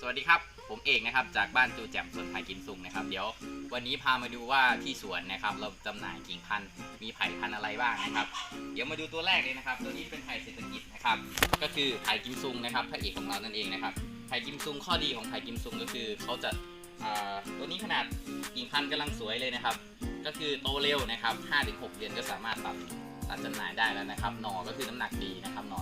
สวัสดีครับ ผมเอกนะครับจากบ้านจูแจ่มสวนไผ่กิมซุงนะครับ เดี๋ยววันนี้พามาดูว่าที่สวนนะครับ เราจำหน่ายกิ่งพันธุ์มีไผ่พันธุ์อะไรบ้างนะครับ เดี๋ยวมาดูตัวแรกเลยนะครับ ตัวนี้เป็นไผ่เศรษฐกิจนะครับ ก็คือไผ่กิมซุงนะครับพระเอกของเรานั่นเองนะครับไผ่กิมซุงข้อดีของไผ่กิมซุงก็คือเขาจะอ่าตัวนี้ขนาดกิ่งพันธุ์กำลังสวยเลยนะครับ ก็คือโตเร็วนะครับ 5-6 เดือนก็สามารถตัดตัดจำหน่ายได้แล้วนะครับ หน่อก็คือน้ำหนักดีนะครับ หน่อ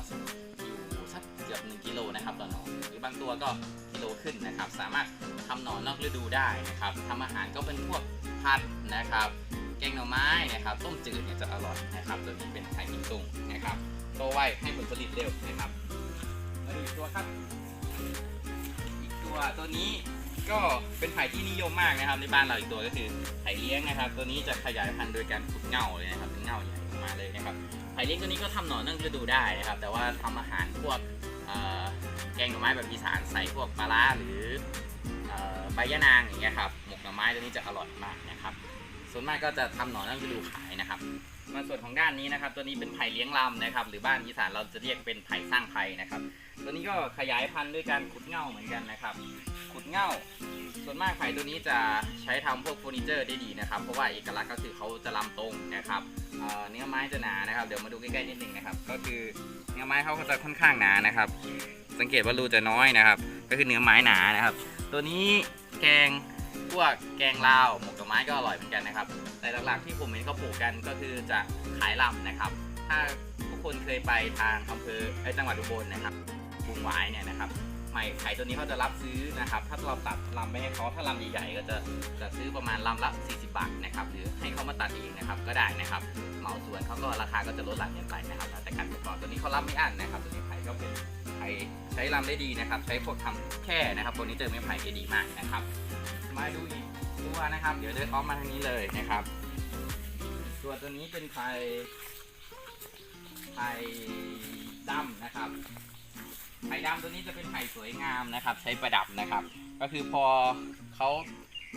อยู่สักเกือบ1กิโลนะครับต่อหน่อหรือบางตัวก็ กิโลขึ้นนะครับ สามารถทำหนอนนอกฤดูได้นะครับทำอาหารก็เป็นพวกผัดนะครับ แกงหน่อไม้นะครับ ต้มจืดเนี่ยจะอร่อยนะครับตัวนี้เป็นไข่กิมซุงนะครับโตไวให้ผลผลิตเร็วนะครับมาดูอีกตัวครับ อีกตัวตัวนี้ก็เป็นไผ่ที่นิยมมากนะครับในบ้านเราอีกตัวก็คือไผ่เลี้ยงนะครับ ตัวนี้จะขยายพันธุ์โดยการขุดเง่าเลยนะครับเป็นเง่าใหญ่ออกมาเลยนะครับไผ่เลี้ยงตัวนี้ก็ทำหนอนนอกฤดูได้นะครับ แต่ว่าทำอาหารพวก แกงหน่อไม้แบบอีสานใส่พวกปลาร้าหรือใบยะนางอย่างเงี้ยครับหมกหน่อไม้ตัวนี้จะอร่อยมากนะครับ ส่วนมากก็จะทำหน่อนอกฤดูขายนะครับมาส่วนของด้านนี้นะครับ ตัวนี้เป็นไผ่เลี้ยงลำนะครับ หรือบ้านอีสานเราจะเรียกเป็นไผ่สร้างไผ่นะครับ ตัวนี้ก็ขยายพันธุ์ด้วยการขุดเง่าเหมือนกันนะครับ ขุดเง่า ส่วนมากไผ่ตัวนี้จะใช้ทำพวกเฟอร์นิเจอร์ได้ดีนะครับ เพราะว่าเอกลักษณ์ก็คือเขาจะลำตรงนะครับเนื้อไม้จะหนานะครับ เดี๋ยวมาดูใกล้ๆนิดนึงนะครับ ก็คือ เนื้อไม้เขาก็จะค่อนข้างหนานะครับ สังเกตว่ารูจะน้อยนะครับ ก็คือเนื้อไม้หนานะครับ ตัวนี้แกงพวกแกงลาวหมกดอกไม้ก็อร่อยเหมือนกันนะครับ แต่หลักๆที่ผมเห็นเขาปลูกกันก็คือจะขายลำนะครับ ถ้าทุกคนเคยไปทางอำเภอไอจังหวัดอุบลนะครับบุงหวายเนี่ยนะครับไม้ไข่ตัวนี้เขาจะรับซื้อนะครับ ถ้าเราตัดลำไปให้เขาถ้าลำใหญ่ๆก็จะจะซื้อประมาณลำละ 40 บาทนะครับ หรือให้เขามาตัดเองนะครับก็ได้นะครับ เหมาสวนเขาก็ราคาก็จะลดหลั่นกันไปนะครับแต่การประกอบตัวนี้เขารับไม่อั้นนะครับตัวนี้ไผ่ก็เป็นไผ่ใช้ลำได้ดีนะครับ ใช้พวกทำแค่นะครับตัวนี้เจอไม่ไผ่ได้ดีมากนะครับ มาดูอีกตัวนะครับ เดี๋ยวเดินอ้อมมาทางนี้เลยนะครับ ตัวตัวนี้เป็นไผ่ไผ่ดำนะครับไผ่ดำตัวนี้จะเป็นไผ่สวยงามนะครับ ใช้ประดับนะครับ ก็คือพอเขา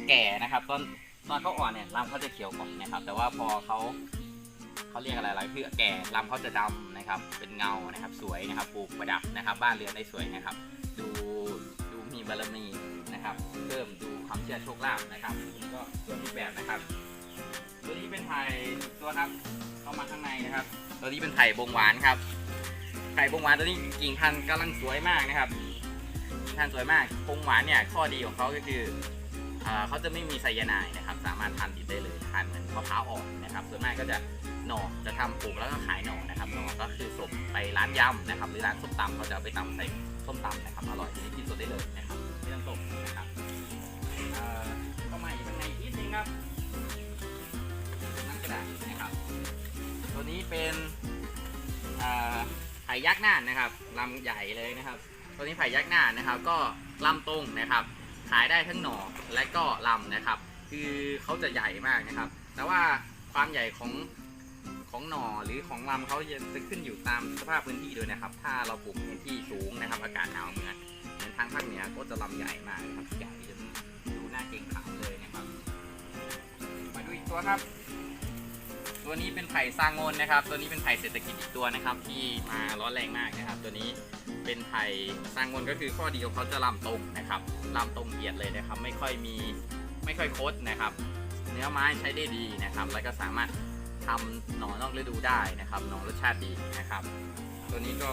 แก่นะครับตอนตอนเขาอ่อนเนี่ยลำเขาจะเขียวก่อนนะครับ แต่ว่าพอเขา เขาเรียกอะไรอะไรคือแก่ลำเขาจะดำนะครับ เป็นเงานะครับ สวยนะครับปลูกประดับนะครับ บ้านเรือนได้สวยนะครับ ดูดูมีบารมีนะครับ เพิ่มดูความเชื่อโชคลาภนะครับนี่ก็ส่วนอีกแบบนะครับ ตัวนี้เป็นไผ่ตัวครับเข้ามาข้างในนะครับ ตัวนี้เป็นไผ่บงหวานครับไผ่บงหวานตัวนี้กิ่งพันธุ์กำลังสวยมากนะครับกิ่งพันธุ์สวยมากบงหวานเนี่ยข้อดีของเขาก็คือเขาจะไม่มีไซยาไนด์นะครับ สามารถทานดิบได้ เลยทานเหมือนมะพร้าวอ่อนนะครับส่วนมากก็จะหน่อจะทำปลูกแล้วก็ขายหน่อนะครับหน่อก็คือส่งไปร้านยำนะครับหรือร้านส้มตำเขาจะเอาไปตำใส่ส้มตำนะครับอร่อยทีนี้กินสดได้เลยนะครับไม่ต้องต้มนะครับเอ่อเข้ามาอีกข้างในนิดนึงครับนั่นก็ได้นะครับ ตัวนี้เป็นไผ่ยักษ์หน้านนะครับลำใหญ่เลยนะครับ ตัวนี้ไผ่ยักษ์หน้านนะครับ ก็ลำตรงนะครับ ขายได้ทั้งหน่อและก็ลำนะครับ คือเขาจะใหญ่มากนะครับ แต่ว่าความใหญ่ของของหน่อหรือของลำเขาจะขึ้นอยู่ตามสภาพพื้นที่ด้วยนะครับ ถ้าเราปลูกในที่สูงนะครับ อากาศหนาวเหมือนเหมือนทางภาคเหนือก็จะลำใหญ่มากนะครับใหญ่จนดูหน้าเกรงขามเลยนะครับ มาดูอีกตัวครับ ตัวนี้เป็นไผ่ซางงนนะครับ ตัวนี้เป็นไผ่เศรษฐกิจอีกตัวนะครับ ที่มาร้อนแรงมากนะครับ ตัวนี้เป็นไผ่ซางงนก็คือข้อดีของเขาจะลำตรงนะครับลำตรงเหยียดเลยนะครับ ไม่ค่อยมี ไม่ค่อยคดนะครับ เนื้อไม้ใช้ได้ดีนะครับ แล้วก็สามารถทำหน่อนอกฤดูได้นะครับ หน่อรสชาติดีนะครับ ตัวนี้ก็